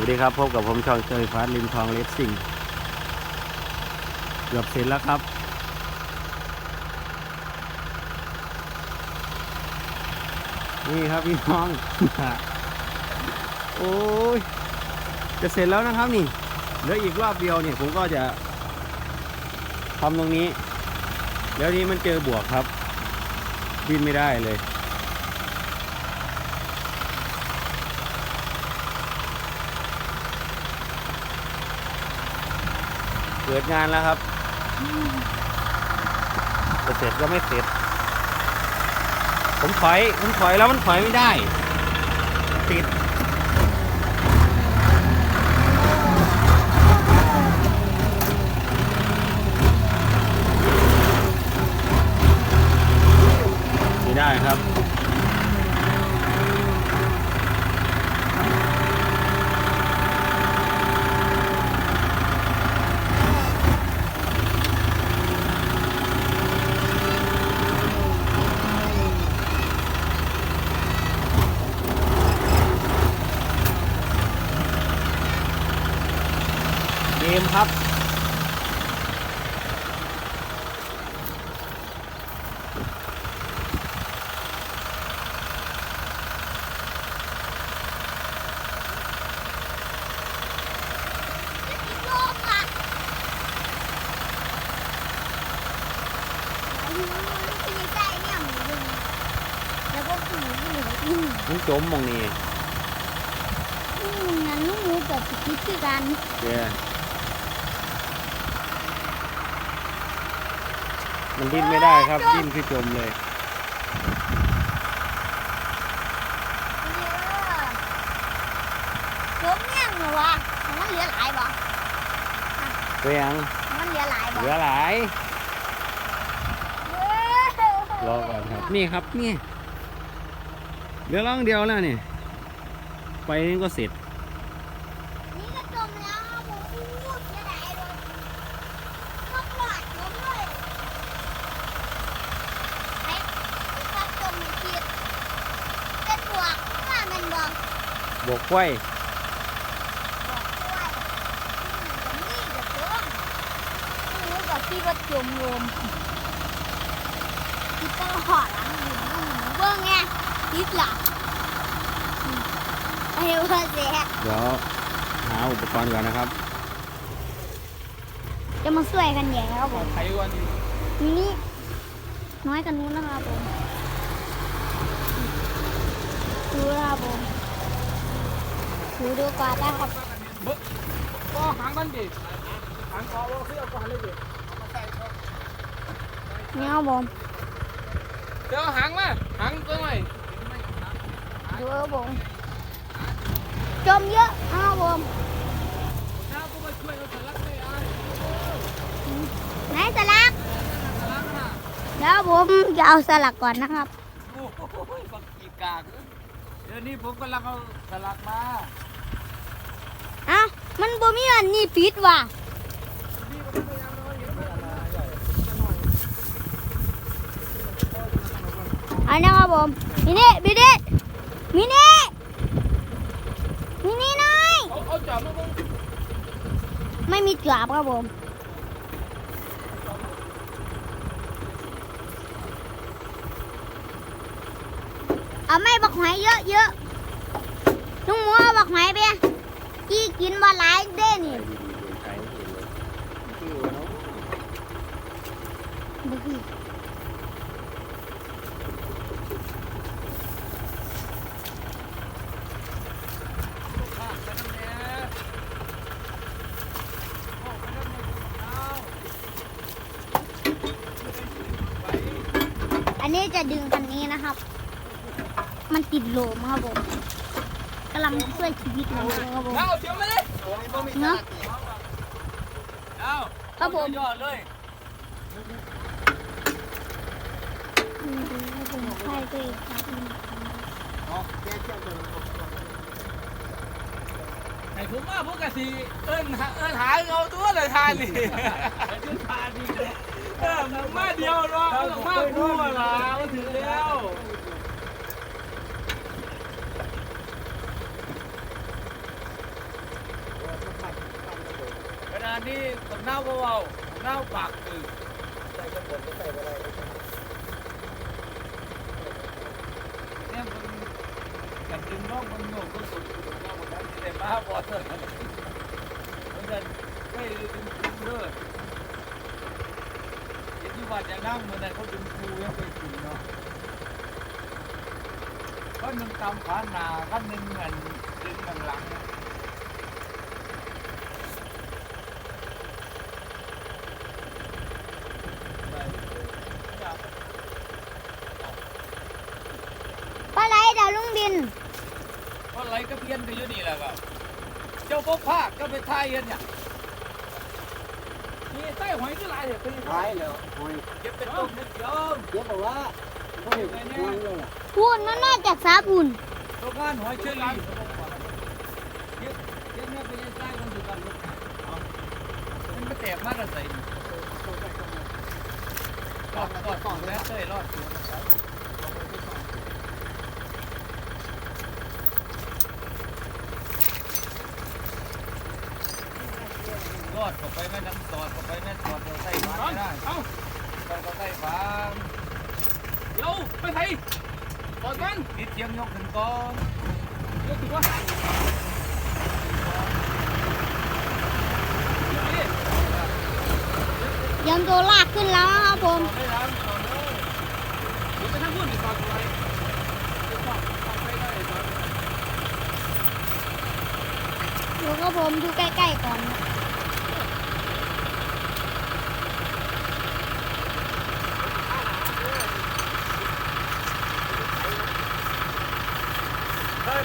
วัสดีครับ พบกับผมช่องเตยฟ้าริมทองเลสซิ่งเกือบเสร็จแล้วครับ นี่ครับพี่น้อง โอ้ย จะเสร็จแล้วนะครับนี่ เหลืออีกรอบเดียวเนี่ยผมก็จะทำตรงนี้ แล้วนี้มันเจอบวกครับบินไม่ได้เลย เกิดงานแล้วครับจะเสร็จก็ไม่เสร็จ ผมถอยผมถอยแล้วมันถอยไม่ได้ ติดไม่ได้ครับ มครับโลกอะอายุมันเป็นยังไงเนี่ยหมูดึงแล้วก็หมูหมูอืมมันจมมองนี่อืมงั้นหมูกับสกิปคือกันเดี๋ย มันดิ้นไม่ได้ครับ ดิ้นคือจมเลยเออจมเนี่ยเหรอวะมันเหลือหลายบ่เรียงมันเหลือหลายเหบ่ลือหลายเอรอก่อนครับ นี่ครับนี่เหลือร่องเดียวแล้วนี่ไปนี่ก็เสร็จ นี่ก็จมแล้วครับผมอู้เสียดายเลยก็ปลอดจมเลยเฮ้ยก็จมไม่ผิดเป็นบวกว่ามันบวก บวกไว้บอกด้วยอืมนี่จะจมหนูกับพี่ก็จมรวมพี่ก็หอดหลังอยู่หนูเบิ้งไงพี่หลับอืมไอ้เว่าเสียเดี๋ยวหาอุปกรณ์ก่อนนะครับ จะมาช่วยกันแย่ครับผมไทยวันนี้นี่น้อยกันนู้นนะครับผมดูนะครับผม ดูดูก่อนนะครับก็หางมันดิหางคอว่าคือเอาก่อนเลยดินี่ครับผมเดี๋ยวหางมาหางตัวใหม่ดูครับผมจมเยอะนะครับผมน้าก็มาช่วยเราสลักไม่ได้ไหนสลักสลักน่ะเดี๋ยวผมจะเอาสลักก่อนนะครับโอ้โหฝักกีกากเดี๋ยวนี้ผมกำลังเอาสลักมา เอ้ามันบ่มีอันนี้ปิดว่ะอันนี้ครับผมมินี่มินี่มินี่มินี่น้อยเอาเอาจอบมาบ้างไม่มีจอบครับผมเอาไม่บักหอยเยอะเยอะๆลุงหมูเอาบักหอยไป กี่กินบ่หลายเด้นี่บ่คือข้างไปน้ำแน่เอาไปน้ำแน่เอาอันนี้จะดึงคันนี้นะครับ มันติดโหลมครับผมกำลังช่วยชีวิตมันเลยครับผม เอาเดี๋ยวมาเลยเนาะ เอาครับผม ยอดเลยอืมครับผมใช่ตัวเองครับให้ผมมาพวกกะสีเอิ้นหาเอิ้นหาเอาตัวเลยทานนี่ทานดีเออมาเดียวเนาะมาคู่ละมาถึงแล้วานนี้ต้องเน่าเบาๆเน่าปากคือใส่กระปุกใส่อะไรเนี่ยมันกันดึงน้องมันโง่ก็สุดตรงน้งมันนั้นที่ได้มาบ่เถอะมันจะไม่ดึงดึงเด้อเห็นที่วัดอย่างนั่งเหมือนนั้นเขาดึงครูยังไปถึงเนาะก็หนึ่งตำขาหนาก็หนึ่งเงินดึงข้างหลัง ปลาไหลเดี๋ ยวลุงบินก็ไรก็เพี้ยนไปอยู่นี่แหละครับเจ้าพ่อภาคก็ไปทายเห็นเนี่ยนี่ใต้หอยก็หลายเลยเป็นท้ายแล้วหอยเก็บเป็นต้มเม็ดเดียวเดี๋ยวบอกว่าหอยหอยเลยอะพูนมันน่าจากสาพูนตัวงานหอยเชอรี่เก็บเก็บเนี่ยไปยังใต้คนดูกันเอามันไม่แตกมากอะไรรอดรอดรอดแล้วเต้ยรอดร อดเข้าไปแม่น้ำสอดเข้าไปแม่สอดเราใส่บ้าไม่ได้เอาใส่ก็ใส่บ้าเดี๋ยวไปไทยก่อนกันนิดเทียมยกขึ้นก่อนเดี๋ยวถือว่าเตรียมตัวลากขึ้นแล้วครับผมไม่ทันก่อนเลยเดี๋ยวไปทางพูดอีกก่อนไปเดี๋ยวก่อนก่อนไปได้ก่อนดูกับผมดูใกล้ๆก่อน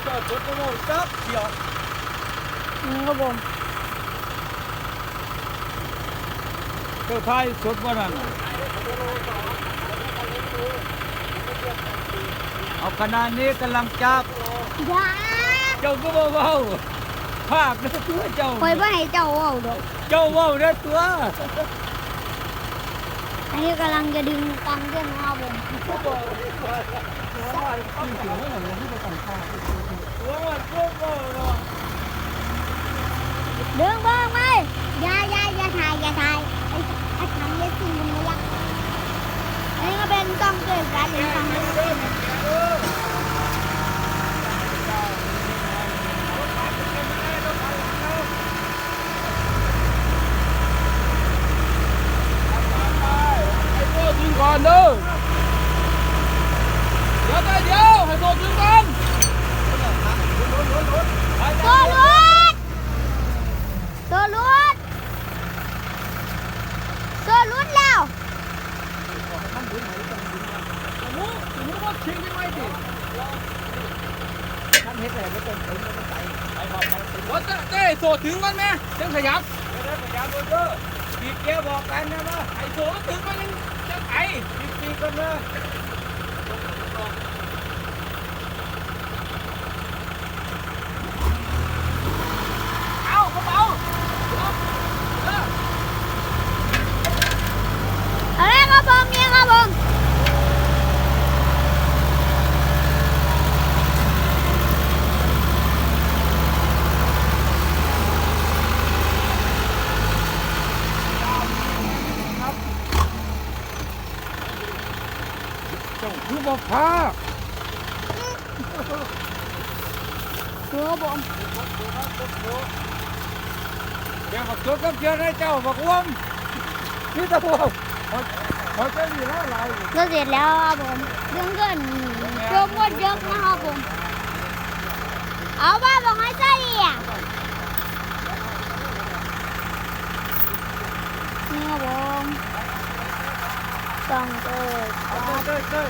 จอดรถก็โม่จับเดี่ยวนี่ครับผมเจ้าทายสดว่านั่นเอาขนาดนี้กำลังจับอย่าเจ้าก็เบาๆภาคเด้อตัวเจ้า คอยว่าให้เจ้าเอาดอกเจ้าเบาเด้อตัวอันนี้กำลังจะดึงตังเส้นนะครับผมตัวมันตัวเบาเนาะ ดึงบ้างไหมอย่าอย่าอย่าถ่ายอย่าถ่ายไอ้ไอ้ทำเลสซิ่งมันไม่ยักอันนี้ก็เป็นกล้องเกิดการเรือทำเลสซิ่ง ไอ้โซ่ดึงก่อนเด้อเดี๋ยวได้เดี๋ยวให้โซ่ดึงก่อน ตัวรุดตัวรุดตัวรุดแล้ว หมูหมูว่าทิ้งยังไงดิ ท่านเฮ็ดอะไรไม่ต้องถึงไม่ต้องใส่ไปบอกเขาถึง ว่าจะได้โซ่ถึงกันไหมจังขยับ เดี๋ยวพยายามเด้อปีเกียร์บอกกันนะว่าไอ้โสถึงมันยังจะไอปีปีกันนะเอากระเป๋า เอาเลยครับผมนี่ครับผม เจ้าคือบอกพาตัวครับผมเดี๋ยวบอกตัวกับเชียร์ให้เจ้าบอกว่มนี่ตะพวกเขาจะมีร้อยลายก็เสร็จแล้วครับผมเรื่องเกินโปรโมทเยอะนะครับผม เอาบ้าบอกให้ใส่อะนี่ครับผม ต้องเกิดเต้ยเต้ย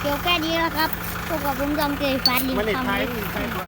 เกี่ยวแค่นี้แล้วครับพวกกับผมจอมเกยฟันลิงมันเด็ดทำท้ายเลยใช่